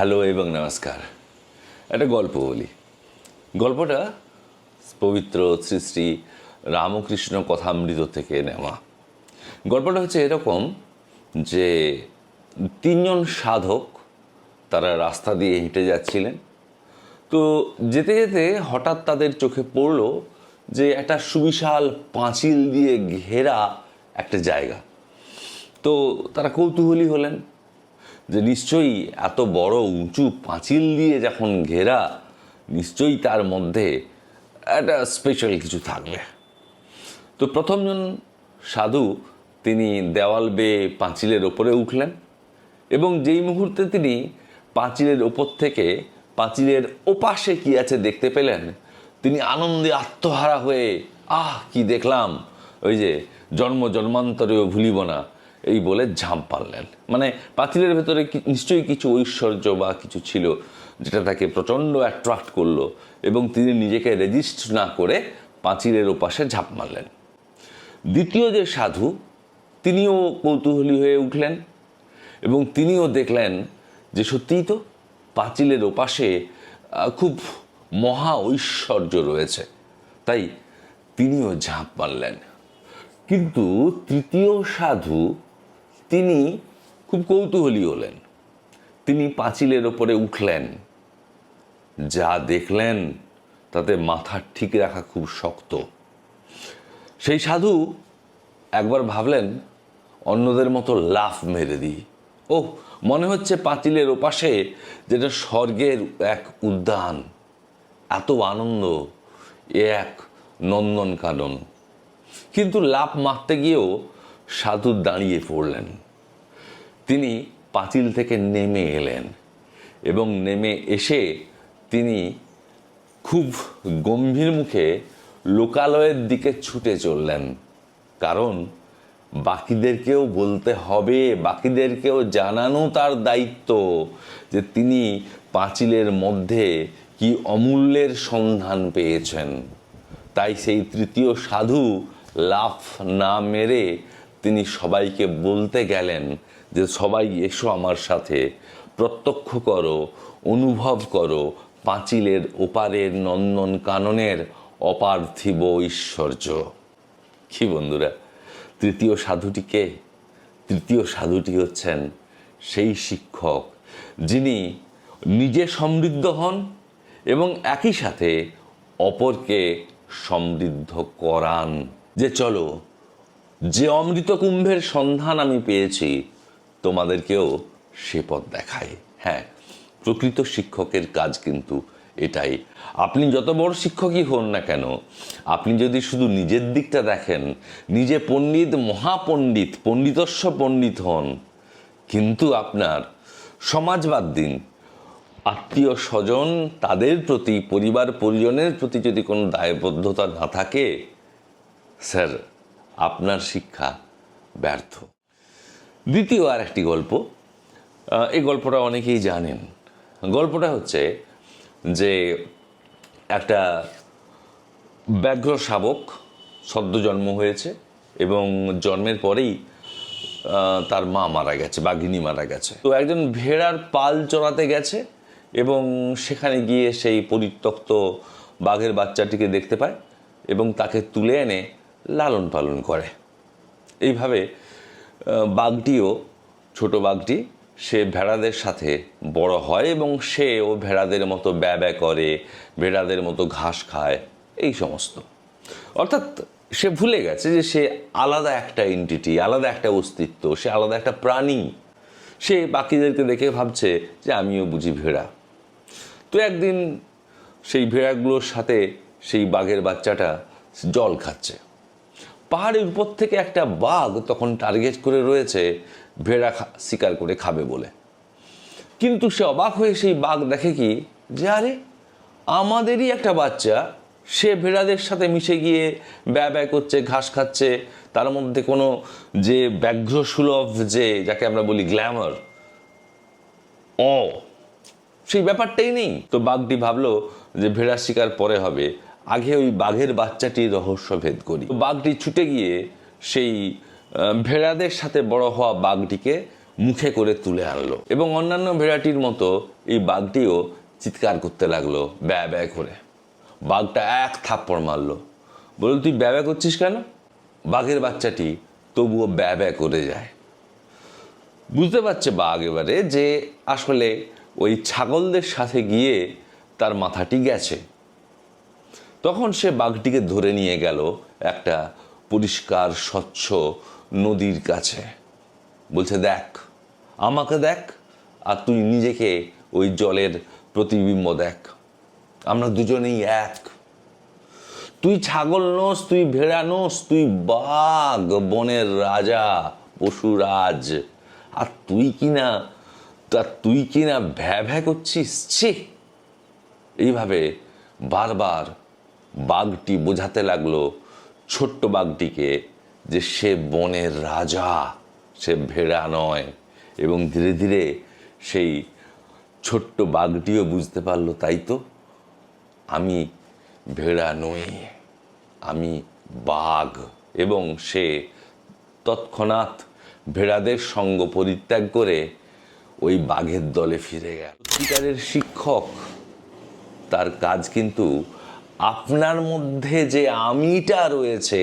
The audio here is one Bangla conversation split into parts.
হ্যালো এবং নমস্কার। একটা গল্প বলি। গল্পটা পবিত্র শ্রী শ্রী রামকৃষ্ণ কথামৃত থেকে নেওয়া। গল্পটা হচ্ছে এরকম যে তিনজন সাধক তারা রাস্তা দিয়ে হেঁটে যাচ্ছিলেন। তো যেতে যেতে হঠাৎ তাদের চোখে পড়ল যে একটা সুবিশাল পাঁচিল দিয়ে ঘেরা একটা জায়গা। তো তারা কৌতূহলী হলেন। যে নিশ্চয়ই এত বড় উঁচু পাঁচিল দিয়ে যখন ঘেরা, নিশ্চয়ই তার মধ্যে একটা স্পেশাল কিছু থাকবে। তো প্রথমজন সাধু তিনি দেওয়াল বেয়ে পাঁচিলের ওপরে উঠলেন এবং যেই মুহূর্তে তিনি পাঁচিলের ওপর থেকে পাঁচিলের ওপাশে কি আছে দেখতে পেলেন, তিনি আনন্দে আত্মহারা হয়ে, আহ, কি দেখলাম! ওই যে জন্ম জন্মান্তরেও ভুলিব না এই বলে ঝাঁপ পারলেন। মানে পাঁচিলের ভেতরে নিশ্চয়ই কিছু ঐশ্বর্য বা কিছু ছিল যেটা তাকে প্রচণ্ড অ্যাট্রাক্ট করল এবং তিনি নিজেকে রেজিস্ট না করে পাঁচিলের ওপাশে ঝাঁপ মারলেন। দ্বিতীয় যে সাধু, তিনিও কৌতূহলী হয়ে উঠলেন এবং তিনিও দেখলেন যে সত্যিই তো পাঁচিলের ওপাশে খুব মহা ঐশ্বর্য রয়েছে। তাই তিনিও ঝাঁপ মারলেন। কিন্তু তৃতীয় সাধু তিনি খুব কৌতূহলী হলেন। তিনি পাঁচিলের ওপরে উঠলেন। যা দেখলেন, তাতে মাথা ঠিক রাখা খুব শক্ত। সেই সাধু একবার ভাবলেন, অন্যদের মতো লাফ মেরে দিই। ও মনে হচ্ছে পাঁচিলের ওপাশে যেটা স্বর্গের এক উদ্যান। এত আনন্দ, এ এক নন্দন কানন কিন্তু লাফ মারতে গিয়েও সাধু দাঁড়িয়ে পড়লেন। তিনি পাঁচিল থেকে নেমে এলেন এবং নেমে এসে তিনি খুব গম্ভীর মুখে লোকালয়ের দিকে ছুটে চললেন। কারণ বাকিদেরকেও বলতে হবে, বাকিদেরকেও জানানো তার দায়িত্ব যে তিনি পাঁচিলের মধ্যে কি অমূল্যের সন্ধান পেয়েছেন। তাই সেই তৃতীয় সাধু লাফ না মেরে তিনি সবাইকে বলতে গেলেন যে, সবাই এসো আমার সাথে, প্রত্যক্ষ করো, অনুভব করো, পাঁচিলের ওপারের নন্দন কাননের অপার্থিব ঐশ্বর্য। কি বন্ধুরা, তৃতীয় সাধুটিকে তৃতীয় সাধুটি হচ্ছেন সেই শিক্ষক, যিনি নিজে সমৃদ্ধ হন এবং একই সাথে অপরকে সমৃদ্ধ করান। যে, চলো যে অমৃত কুম্ভের সন্ধান আমি পেয়েছি, তোমাদেরকেও সে পথ দেখায়। হ্যাঁ প্রকৃত শিক্ষকের কাজ কিন্তু এটাই। আপনি যত বড় শিক্ষকই হন না কেন, আপনি যদি শুধু নিজের দিকটা দেখেন, নিজে পণ্ডিত মহাপণ্ডিত, পণ্ডিতস্ব পণ্ডিত হন, কিন্তু আপনার সমাজবাদ দিন। আত্মীয় স্বজন তাদের প্রতি, পরিবার পরিজনের প্রতি যদি কোনো দায়বদ্ধতা না থাকে, স্যার আপনার শিক্ষা ব্যর্থ। দ্বিতীয় আর একটি গল্প এই গল্পটা অনেকেই জানেন। গল্পটা হচ্ছে যে একটা ব্যাঘ্র শাবক সদ্য জন্ম হয়েছে এবং জন্মের পরেই তার মা মারা গেছে বাঘিনী মারা গেছে। তো একজন ভেড়ার পাল চড়াতে গেছে এবং সেখানে গিয়ে সেই পরিত্যক্ত বাঘের বাচ্চাটিকে দেখতে পায় এবং তাকে তুলে এনে লালন পালন করে। এইভাবে বাঘটিও, ছোট বাঘটি, সে ভেড়াদের সাথে বড় হয় এবং সে ও ভেড়াদের মতো ব্যা করে, ভেড়াদের মতো ঘাস খায়, এই সমস্ত। অর্থাৎ, সে ভুলে গেছে যে সে আলাদা একটা এন্টিটি আলাদা একটা অস্তিত্ব, সে আলাদা একটা প্রাণী। সে বাকিদেরকে দেখে ভাবছে যে আমিও বুঝি ভেড়া। তো একদিন সেই ভেড়াগুলোর সাথে সেই বাঘের বাচ্চাটা জল খাচ্ছে। পাহাড়ের উপর থেকে একটা বাঘ তখন টার্গেট করে রয়েছে, ভেড়া শিকার করে খাবে বলে। কিন্তু সে অবাক হয়ে সেই বাঘ দেখে কি, যে আরে, আমাদেরই একটা বাচ্চা, সে ভেড়াদের সাথে মিশে গিয়ে ব্যয় ব্যয় করছে, ঘাস খাচ্ছে, তার মধ্যে কোনো যে ব্যাঘ্র সুলভ যে, যাকে আমরা বলি গ্ল্যামার ও সেই ব্যাপারটাই নেই। তো বাঘটি ভাবলো যে ভেড়া শিকার পরে হবে। আগে ওই বাঘের বাচ্চাটির রহস্য ভেদ করি। বাঘটি ছুটে গিয়ে সেই ভেড়াদের সাথে বড় হওয়া বাঘটিকে মুখে করে তুলে আনলো এবং অন্যান্য ভেড়াটির মতো এই বাঘটিও চিৎকার করতে লাগল, ব্যয় ব্যয় করে। বাঘটা এক থাপ্পড় মারলো। বলল, তুই ব্যয় ব্যয় করছিস কেন? বাঘের বাচ্চাটি তবুও ব্যয় ব্যয় করে যায়। বুঝতে পারছে বাঘ এবারে যে আসলে ওই ছাগলদের সাথে গিয়ে তার মাথাটি গেছে। তখন সে বাঘটিকে ধরে নিয়ে গেল একটা পরিষ্কার, স্বচ্ছ নদীর কাছে। বলছে, দেখ, আমাকে দেখ, আর তুই নিজেকে ওই জলের প্রতিবিম্ব দেখ। আমরা দুজনেই এক। তুই ছাগল নোস, তুই ভেড়া নোস, তুই বাঘ, বনের রাজা পশুরাজ আর তুই কিনা, তা তুই কিনা ভ্যা ভ্যা করছিস? ছি! এইভাবে বারবার বাঘটি বোঝাতে লাগল, ছোট্ট বাঘটিকে যে সে বনের রাজা, সে ভেড়া নয়। এবং ধীরে ধীরে সেই ছোট্ট বাঘটিও বুঝতে পারল, তাই তো, আমি ভেড়া নই, আমি বাঘ। এবং সে তৎক্ষণাৎ ভেড়াদের সঙ্গ পরিত্যাগ করে ওই বাঘের দলে ফিরে গেল। সত্যিকারের শিক্ষক, তার কাজ কিন্তু আপনার মধ্যে যে আমিটা রয়েছে,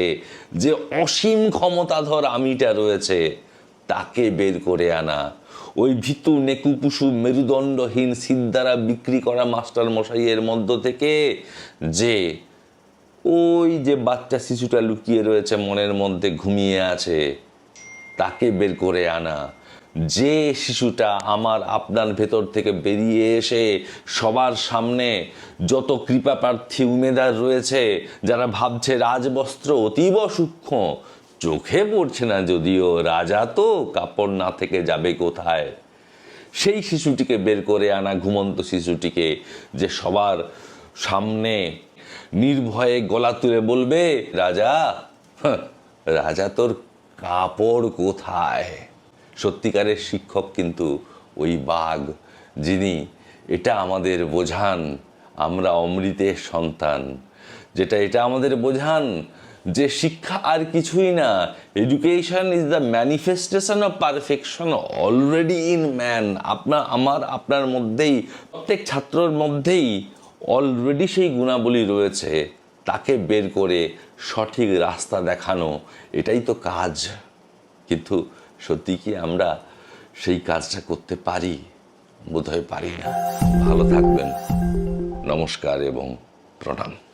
যে অসীম ক্ষমতাধর আমিটা রয়েছে, তাকে বের করে আনা। ওই ভিতু নেকুপুসু মেরুদণ্ডহীন সিদ্ধারা বিক্রি করা মাস্টার মশাইয়ের মধ্য থেকে যে ওই যে বাচ্চা শিশুটা লুকিয়ে রয়েছে মনের মধ্যে ঘুমিয়ে আছে, তাকে বের করে আনা। যে শিশুটা আমার আপনার ভেতর থেকে বেরিয়ে এসে সবার সামনে যত কৃপা প্রার্থী উমেদার রয়েছে, যারা ভাবছে রাজবস্ত্র অতীব সূক্ষ্ম, চোখে পড়ছে না যদিও, রাজা তো কাপড় না থেকে যাবে কোথায়? সেই শিশুটিকে বের করে আনা ঘুমন্ত শিশুটিকে যে সবার সামনে নির্ভয়ে গলা তুলে বলবে, রাজা রাজা তোর কাপড় কোথায়? সত্যিকারের শিক্ষক কিন্তু ওই বাঘ, যিনি এটা আমাদের বোঝান, আমরা অমৃতের সন্তান। যেটা এটা আমাদের বোঝান যে শিক্ষা আর কিছুই না education is the manifestation of perfection already in man আপনার আমার, আপনার মধ্যেই, প্রত্যেক ছাত্রর মধ্যেই অলরেডি সেই গুণাবলী রয়েছে, তাকে বের করে সঠিক রাস্তা দেখানো, এটাই তো কাজ। কিন্তু সত্যি কি আমরা সেই কাজটা করতে পারি? বোধহয় পারি না। ভালো থাকবেন। নমস্কার এবং প্রণাম।